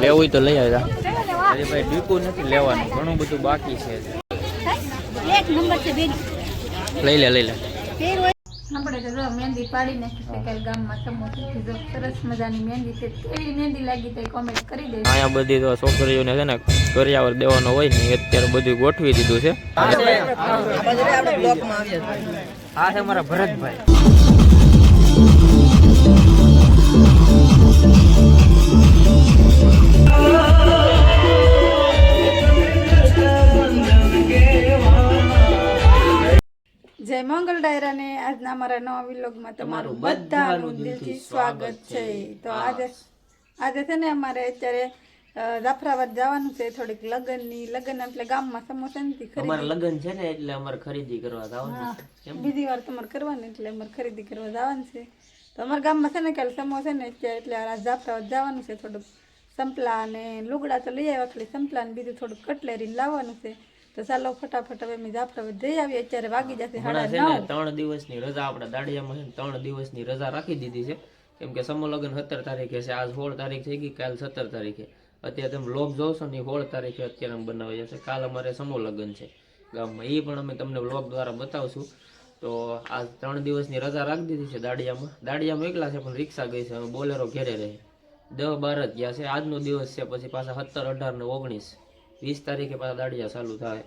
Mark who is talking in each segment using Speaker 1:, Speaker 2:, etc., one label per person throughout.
Speaker 1: લેવું તો લઈ આવ્યા અરે ભાઈ ડીપો નથી લેવાનું ઘણું બધું બાકી છે.
Speaker 2: એક નંબર છે બેન.
Speaker 1: લઈ લે લઈ લે.
Speaker 2: આપણે તો જો મહેંદી પાડી નાખી છે કાલ ગામમાં સમોસેથી જો સરસ મજાની મહેંદી છે કેવી મહેંદી લાગી તો કોમેન્ટ કરી દેજો.
Speaker 1: અહીંયા બધી તો છોકરીઓને છે ને કરિયાવર દેવાનો હોય ને અત્યારે બધું ગોઠવી દીધું છે. આ છે મારા ભરતભાઈ.
Speaker 2: આજના અમારા નવા વિલોગમાં તમારું બધાનું દિલથી સ્વાગત છે. તો આજે આજે છે ને અમારે અત્યારે જાફરાબાદ જવાનું છે થોડીક લગ્નની લગ્ન એટલે ગામમાં સમોસા નથી
Speaker 3: અમારે લગ્ન છે ને એટલે અમારે ખરીદી કરવા જવાનું
Speaker 2: બીજી વાર તમારે કરવાની એટલે અમારે ખરીદી કરવા જવાનું છે. તો અમારા ગામમાં છે ને કાલે સમોસા ને અત્યારે એટલે આ જાફરાબાદ જવાનું છે થોડુંક. સંપલા અને લુગડા તો લઈ આવ્યા ખાલી સંપલા ને બીજું થોડુંક કટલેરી લાવવાનું છે. તો ચાલો ફટાફટ હવે જાફરાબાદ જઈ આવીએ. અત્યારે વાગી જશે સાડા નવ.
Speaker 3: ત્રણ દિવસની રજા આપણા દાડિયામાં છે ત્રણ દિવસની રજા રાખી દીધી છે. કેમ કે સમોલગ્ન સત્તર તારીખે છે. આજ સોળ તારીખ થઈ ગઈ કાલ સત્તર તારીખે. અત્યારે તમે વ્લોગ જોશો ને સોળ તારીખે અત્યારે અમે બનાવી જશે. કાલ અમારે સમૂહ છે ગામમાં. એ પણ અમે તમને વ્લોગ દ્વારા બતાવશું. તો આ ત્રણ દિવસની રજા રાખી દીધી છે દાડિયામાં. દાડિયામાં એકલા છે પણ રિક્ષા ગઈ છે. બોલેરો ઘેરે રહે. દસ બાર જ ગયા છે. આજનો દિવસ છે પછી પાછા સત્તર અઢાર ને ઓગણીસ. વીસ તારીખે પાછા દાડિયા ચાલુ થાય.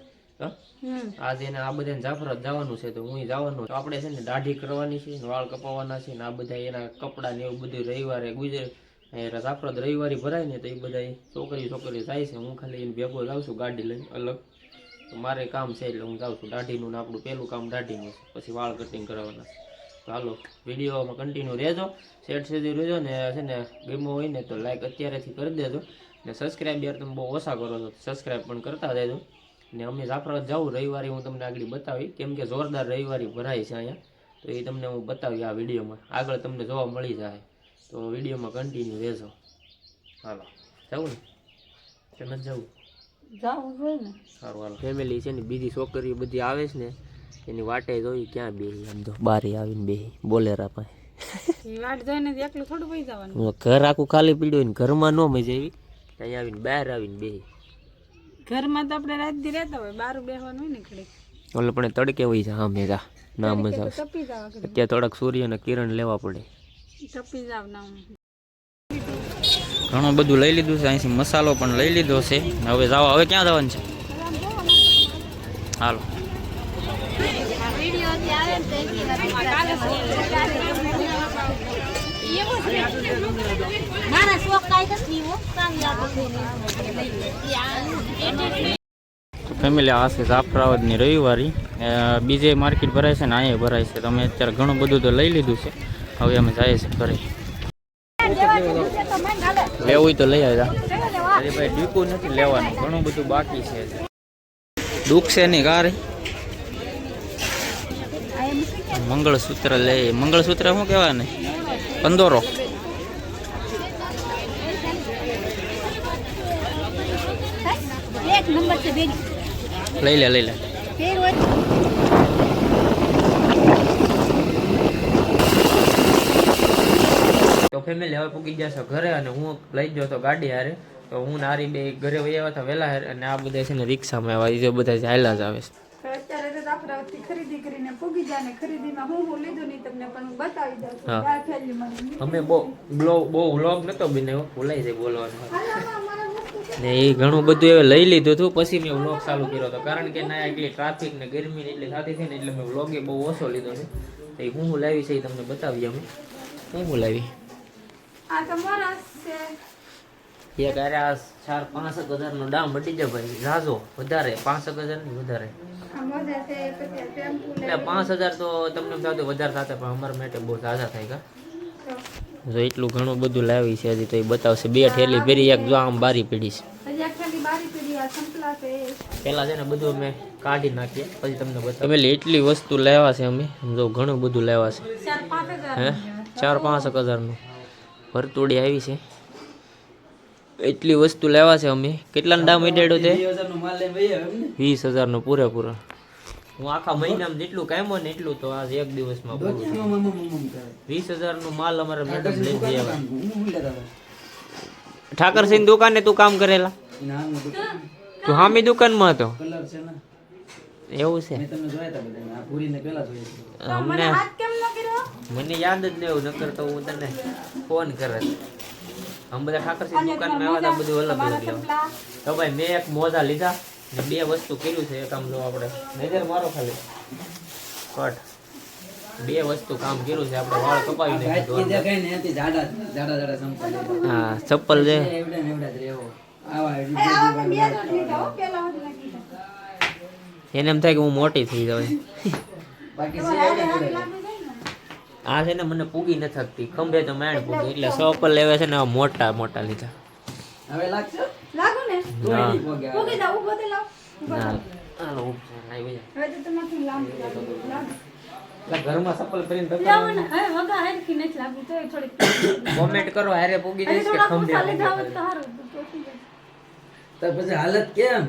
Speaker 3: આજે એને આ બધાને જાફરાત જવાનું છે તો હું જવાનું આપણે છે ને દાઢી કરવાની છે વાળ કપાવવાના છે ને આ બધા એના કપડાં ને એવું બધું રવિવારે ગુજરે અહીંયા રવિવારે ભરાય ને તો એ બધા છોકરી છોકરી જાય છે. હું ખાલી એને ભેગો જાઉં છું ગાડી લઈને અલગ. મારે કામ છે એટલે હું જાઉં છું. દાઢીનું ને આપણું પહેલું કામ દાઢીનું છે. પછી વાળ કટિંગ કરવાના ચાલો તો હાલો વિડીયોમાં કન્ટિન્યુ રહેજો. સેટ સુધી રહેજો ને છે ને ગેમો હોય ને તો લાઈક અત્યારેથી કરી દેજો. ને સબસ્ક્રાઈબ યાર તમે બહુ ઓછા કરો છો સબસ્ક્રાઈબ પણ કરતા રહેજો. ને અમે જાફરાબાદ જાઉં રવિવારે હું તમને આગળ બતાવી કેમ કે જોરદાર રવિવારે ભરાય છે અહીંયા. તો એ તમને હું બતાવી આ વિડીયોમાં. આગળ તમને જોવા મળી જાય. તો વિડીયોમાં કન્ટિન્યુ રહેજો. હાલો. જવું ને? કે નથી જવું
Speaker 2: જાવું જોઈએ ને.
Speaker 3: સારું હાલો. ફેમિલી છે ને બીજી છોકરીઓ બધી આવે છે ને એની વાટે જોઈ ક્યાં બેહી? આમ તો બારે આવીને બેહી. બોલેરા પાસે
Speaker 2: વાટ જોઈને એકલું થોડું પઈ
Speaker 3: ઘર આખું ખાલી પીડ્યું હોય ને ઘરમાં ન મજા આવી. અહીંયા આવીને બહાર આવીને બે
Speaker 2: ઘરમાં તો આપણે રાત દી રહેતા હોય બાર બેહવાનું હોય ને
Speaker 3: ઓલે પણ તડકે વહી છે હા મેરા ના મજા
Speaker 2: જાવ
Speaker 3: અત્યારે થોડાક સૂર્યના કિરણ લેવા પડે.
Speaker 2: તપી જાવ ના
Speaker 1: ઘણું બધું લઈ લીધું છે અહીંથી મસાલો પણ લઈ લીધો છે. હવે જાઓ હવે ક્યાં જવાનું છે? હાલો.
Speaker 2: મારા શોખ કાંઈ નથી
Speaker 1: ફેમિલી આ છે જાફરાબાદની રવિવારી. બીજે માર્કેટ ભરાય છે ને અહીંયા ભરાય છે. તમે અત્યારે ઘણું બધું તો લઈ લીધું છે. હવે અમે જઈએ છીએ ઘરે. લેવું તો લઈ આવ્યા અરે ભાઈ ડીપું નથી લેવાનું. ઘણું બધું બાકી છે. દુઃખ છે નહીં કાર મંગળસૂત્ર લે. મંગળસૂત્ર શું કહેવાય ને? પંદોરો લઈ લે લઈ લે.
Speaker 3: તો ફેમિલી હવે પૂકી જશે ઘરે અને હું લઈ ગયો તો ગાડી હારે. તો હું નારી બે ઘરે વહી આવ્યા હતા વહેલા હારે અને આ બધા છે ને રિક્ષામાં આવ્યા. એ જે બધા ચાલ્યા જ આવે છે.
Speaker 2: જાફરાબાદથી ખરીદી કરીને પૂગી જાય ને ખરીદીમાં હું હું લીધું નહીં તમને પણ હું બતાવી દઉં છું.
Speaker 3: હા.
Speaker 2: થેલી મારી
Speaker 3: અમે બહુ બ્લો બહુ વ્લોગ નતો બને ભૂલાઈ જાય બોલવાનું. ને એ ઘણું બધું એ લઈ લીધું હતું પછી મેં વ્લોગ ચાલુ કર્યો હતો. કારણ કે ના એટલી ટ્રાફિક ને ગરમી એટલી થતી હતી ને એટલે મેં વ્લોગે બહુ ઓછો લીધો છે. તો એ હું હું લાવી છે એ તમને બતાવીએ અમે. હું હું લાવી?
Speaker 2: આ તમારા છે.
Speaker 3: એક અરે આ ચાર પાંસઠ હજારનો દામ મટી જાય ભાઈ. રાજો વધારે પાંસઠ હજારની વધારે. એટલે પાંચ હજાર તો તમને થતું વધારે થતા પણ અમારા માટે બહુ સાજા થાય કા. જો એટલું ઘણું બધું લાવી છે હજી તો એ બતાવશે. બે ઠેલી ફેરી એક જો આમ બારી પીડી છે. પેલા છે ને બધું અમે કાઢી નાખીએ પછી તમને બતાવ. પેલી એટલી વસ્તુ લેવા છે અમે જો ઘણું બધું લેવા છે. હે? ચાર પાંચ એક હજારનું ભરતોડી આવી છે. એટલી વસ્તુ લેવા છે અમે. કેટલાનો દામ મીડાડ્યો તે વીસ હજારનો પૂરેપૂરો. હું આખા મહિનામાં જેટલું કામ્યો ને એટલું તો આજ એક દિવસમાં પૂરું. વીસ હજારનો માલ અમારે મેડમ લઈ ગયા ઠાકરસિંહ દુકાને તું કામ કરેલા? તું હામી દુકાનમાં હતો?
Speaker 4: કલર છે ને.
Speaker 3: એવું છે?
Speaker 4: મેં તમને જોયા હતા બધા આ પૂરીને પેલા જોયા
Speaker 2: તો. મને
Speaker 3: અમને
Speaker 2: હાથ કેમ ન કર્યો?
Speaker 3: મને યાદ જ નહીં એવું નકર તો હું તને ફોન કરે આમ બધા ઠાકરસિંહ દુકાનમાં આવ્યા હતા બધું અલગ અલગ તો ભાઈ મેં એક મોજા લીધા ને બે વસ્તુ કર્યું છે કામ આમ જો આપણે નજર મારો ખાલી. કટ. બે વસ્તુ કામ કર્યું છે આપણે વાળ કપાવી હા ચપ્પલ છે. એને એમ થાય કે હું મોટી થઈ જાઉં. આ છે ને મને પૂગી નથી થકતી ખંભે તો મેણ પૂગી. એટલે ચપ્પલ લેવા છે ને મોટા મોટા લીધા.
Speaker 4: હવે લાગશે?
Speaker 2: લાગો ને.
Speaker 4: નહીં પોગે
Speaker 2: જાઓ, ઊભો થઈ લાવો.
Speaker 3: હાલો ઊભ છે,
Speaker 2: હવે તો તમારથી લાંબુ લાગે.
Speaker 3: ઘરમાં સપલ પહેરીને
Speaker 2: લાવો ને. હે વગા હેરખી નથી લાગુ તો થોડી
Speaker 3: કોમેન્ટ કરો હારે પૂગી જઈશ કે ખંભે
Speaker 2: તો તો.
Speaker 4: તો પછી હાલત કેમ?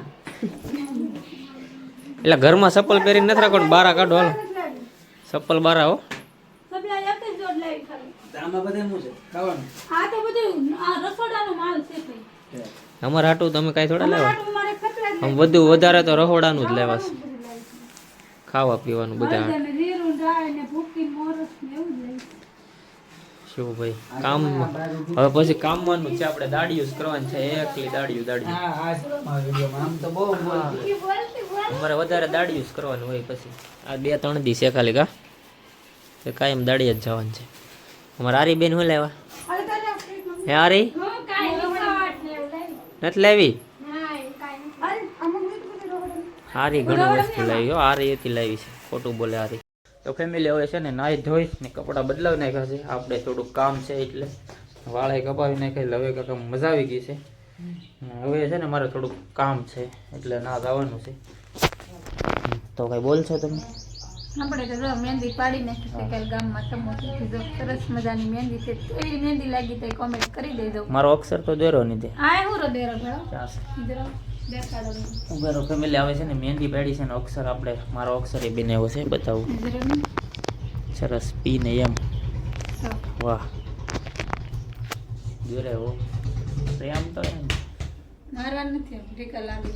Speaker 3: એટલે ઘરમાં સપલ પહેરીને નથી રાખવાનું. બારા કાઢો હાલો. સપલ બારા હો
Speaker 2: સપ્લાય એક જ જોડ લાવી ખાલી.
Speaker 4: તો આમાં બધે શું છે? ખાવાનું?
Speaker 2: આ તો બધું આ રસોડાનો માલ છે ભાઈ.
Speaker 3: અમારે હાટું તમે કાંઈ થોડા લેવા? આમ વધુ વધારે તો રહોડાનું જ લેવાશે
Speaker 2: છે.
Speaker 3: ખાવા પીવાનું બધા.
Speaker 2: લાવી.
Speaker 3: શું ભાઈ? કામ હવે પછી કામવાનું છે આપણે દાડિયું જ કરવાનું છે. એકલી દાડિયું દાડિયું
Speaker 4: હા આ છે મારા વિડીયોમાં. આમ તો બહુ બોલતી
Speaker 2: ઈ બોલતી બોલ.
Speaker 3: અમારે વધારે દાડિયું જ કરવાનું હોય પછી. આ બે ત્રણ દિવસે ખાલી કા? કે કાયમ દાડી જ જવાનું છે. અમારે આરી બેન શું લેવા? હે આરી. નથી લેવી. હારી ઘણી વસ્તુ લાવી હો, હારી એથી લાવી છે. ખોટું બોલે હારી. તો ફેમિલી હવે છે ને નાહી ધોઈ ને કપડાં બદલાવી નાખ્યા છે. આપણે થોડુંક કામ છે એટલે વાળે કપાવી નાખ્યા લવે હવે કાંક મજા આવી ગઈ છે. હવે છે ને મારે થોડુંક કામ છે એટલે ના જવાનું છે. તો કઈ બોલશો તમે?
Speaker 2: આપણે તો જો મહેંદી પાડી નાખી ગામમાં સમોસેથી જો સરસ મજાની મહેંદી છે. કેવી મહેંદી લાગી તો કોમેન્ટ કરી દેજો.
Speaker 3: મારો અક્ષર તો દોર્યો નથી
Speaker 2: આ હું રો દેરો જરા દેખાડો
Speaker 3: ઉભેરો ફેમિલી આવે છે ને મહેંદી પાડી છે ને અક્ષર આપણે મારો અક્ષર એ બનાવ્યો છે બતાવું. સરસ પી ને એમ. વાહ. જોરે હો પ્રેમ તો એમ
Speaker 2: મારવા નથી ઢીકા લાગે.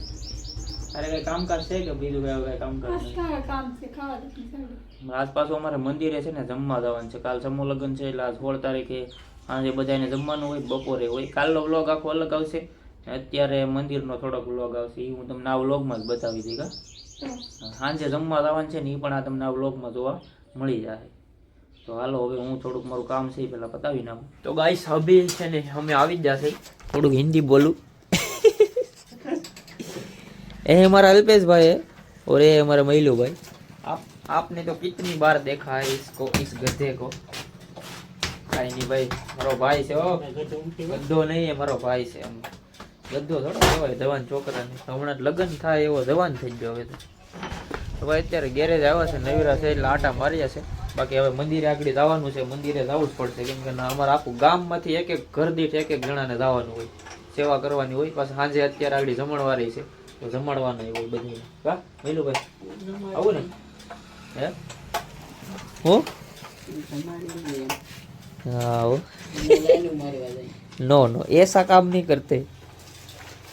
Speaker 3: અરે કઈ કામકાજ છે કે બીજું કઈ કઈ કામકાજ
Speaker 2: કામ છે ખાવા
Speaker 3: આજ પાછું અમારે મંદિરે છે ને જમવા જવાનું છે. કાલ સમૂહ લગ્ન છે એટલે આ સોળ તારીખે સાંજે બધાને જમવાનું હોય બપોરે હોય. કાલનો વ્લોગ આખો અલગ આવશે. અત્યારે મંદિરનો થોડોક વ્લોગ આવશે. એ હું તમને આ વ્લોગમાં જ બતાવી દઈ કા સાંજે જમવા જવાનું છે ને એ પણ આ તમને આ વ્લોગમાં જોવા મળી જાય. તો હાલો હવે હું થોડુંક મારું કામ છે એ પહેલાં પતાવી નાખું. તો ગાઈસ હવે છે ને અમે આવી જ જશે થોડુંક હિન્દી બોલું. એ हमारा अल्पेश भाई है और ये हमारा महिलू भाई आप आपने तो कितनी बार देखा है इसको इस गधे को કાંઈ નહીં ભાઈ મારો ભાઈ છે હો ગદ્દો નહીં એ મારો ભાઈ છે આમ ગદ્દો થોડો કહેવાય જવાન છોકરાને હમણાં જ લગ્ન થાય એવો જવાન થઈ ગયો હવે તો તો ભાઈ અત્યારે ગેરેજ આવ્યા છે નવીરા છે એટલે આટા માર્યા છે બાકી હવે મંદિરે આગળ જવાનું છે મંદિરે જવું જ પડશે કેમ કે ના અમારા આખું ગામમાંથી એક એક ઘર દીઠ એક એક જણાને જવાનું હોય સેવા કરવાની હોય પાછું સાંજે અત્યારે આગળ જમણવારી છે જમાડવાના એવું બધું. કા? મૈલુભાઈ આવું ને? હે? હું? નો નો. એ સા કામ નહીં કરતે.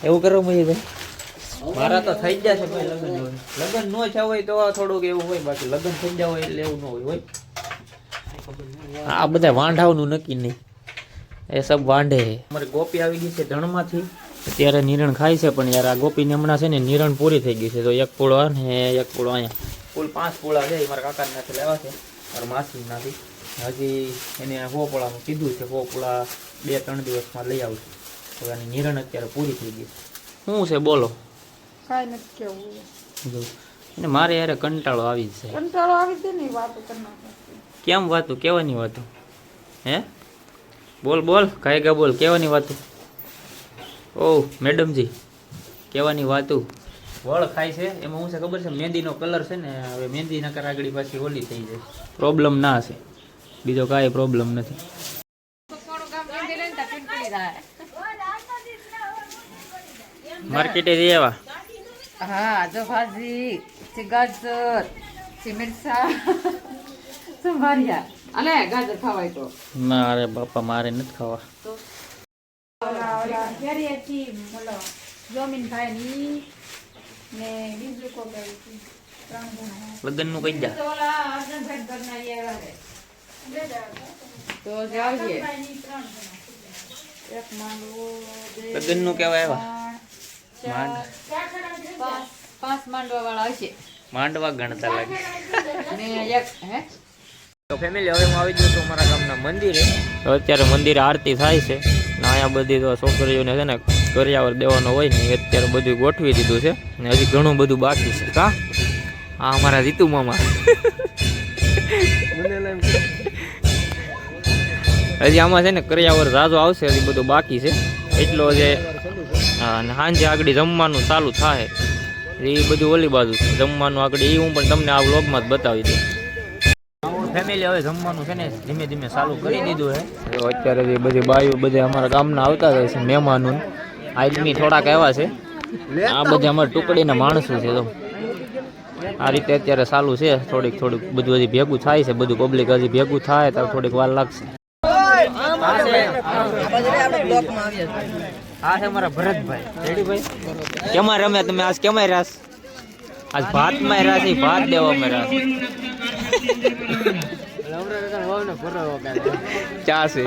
Speaker 3: એવું કરો મૈલુભાઈ મારા તો થઈ જશે ભાઈ લગન લગ્ન લગન નો થયા હોય તો થોડુંક એવું હોય બાકી લગ્ન થઈ જાય હોય એટલે એવું ન હોય હોય. આ બધા વાંઢાઓનું નક્કી નહીં. એ સબ વાંઢે અમારે ગોપી આવી ગઈ છે ધણમાંથી. અત્યારે નિરણ ખાય છે પણ યાર આ ગોપીને હમણાં છે ને નિરણ પૂરી થઈ ગઈ છે. તો એક પૂળો ને એક પૂળો અહીંયા. કુલ પાંચ પૂળા છે એ મારા કાકાના નાથી લેવા છે. મારા માસી નાથી હજી એને હો પૂળાનું કીધું છે પૂળા બે ત્રણ દિવસમાં લઈ આવશું તો એની નિરણ અત્યારે પૂરી થઈ ગઈ છે. શું છે બોલો.
Speaker 2: કાંઈ નથી કેવું
Speaker 3: અને મારે યારે કંટાળો આવી જશે છે
Speaker 2: કંટાળો આવી જાય ને વાતો
Speaker 3: કેમ વાતો? કેવાની વાતો? હે? બોલ બોલ. કાંઈ ગા બોલ કેવાની વાતું? ઓહ મેડમજી કહેવાની વાતું. વળ ખાય છે એમાં હું છે ખબર છે? મહેંદીનો કલર છે ને હવે મહેંદી નકર આગળ પાછી ઓલી થઈ જાય. પ્રોબ્લેમ ના હશે. બીજો કાંઈ પ્રોબ્લેમ નથી. માર્કેટે જઈ આવ્યા
Speaker 5: હા જો ભાજી છે ગાજર છે સંભાળ્યા અલે ગાજર ખાવાય તો.
Speaker 3: મારે બાપા મારે નથી ખાવા.
Speaker 2: જોમીનભાઈ ની ને બીજું કોઈ કઈ લગ્નનું
Speaker 3: લગ્નનું કહી જા
Speaker 5: તો ઓલા અર્જુનભાઈ ઘરના ઈ આવ્યા તો જાવજે એક માંડવો બે
Speaker 3: લગ્નનું કેવા આવ્યા
Speaker 5: પાંચ પાંચ માંડવા વાળા હશે
Speaker 3: માંડવા ગણતા લાગે
Speaker 5: ને એક હે
Speaker 3: તો ફેમિલી હવે હું આવી ગયો છું અમારા ગામના મંદિરે. તો અત્યારે મંદિરે આરતી થાય છે. ને અહીંયા બધી તો છોકરીઓને છે ને કરિયાવર દેવાનો હોય ને અત્યારે બધું ગોઠવી દીધું છે. ને હજી ઘણું બધું બાકી છે. કા? આ અમારા જીતુ મામા. હજી આમાં છે ને કરિયાવર ઝાઝો આવશે, હજી બધું બાકી છે. એટલો જે સાંજે આગળ જમવાનું ચાલુ થાય એ બધું ઓલી બાજુ છે. જમવાનું આગળ એ હું પણ તમને આ વ્લોગમાં જ બતાવી દઉં. ફેમિલી હવે જમવાનું છે ને ધીમે ધીમે ચાલુ કરી દીધું છે. અત્યારે જે બધી બાઈઓ બધે અમારા ગામના આવતા જાય છે મહેમાનો આદમી થોડાક એવા છે. આ બધા અમારા ટુકડીના માણસો છે તો. આ રીતે અત્યારે ચાલુ છે. થોડીક થોડીક બધું હજી ભેગું થાય છે. બધું પબ્લિક હજી ભેગું થાય તો થોડીક વાર લાગશે. આ છે અમારા ભરતભાઈ. રેડીભાઈ કેમાં રમે તમે? આજ કેમાં રાસ આજ ભાતમાં રાસ El hombre que cargó no fue revocado. Ya, sí.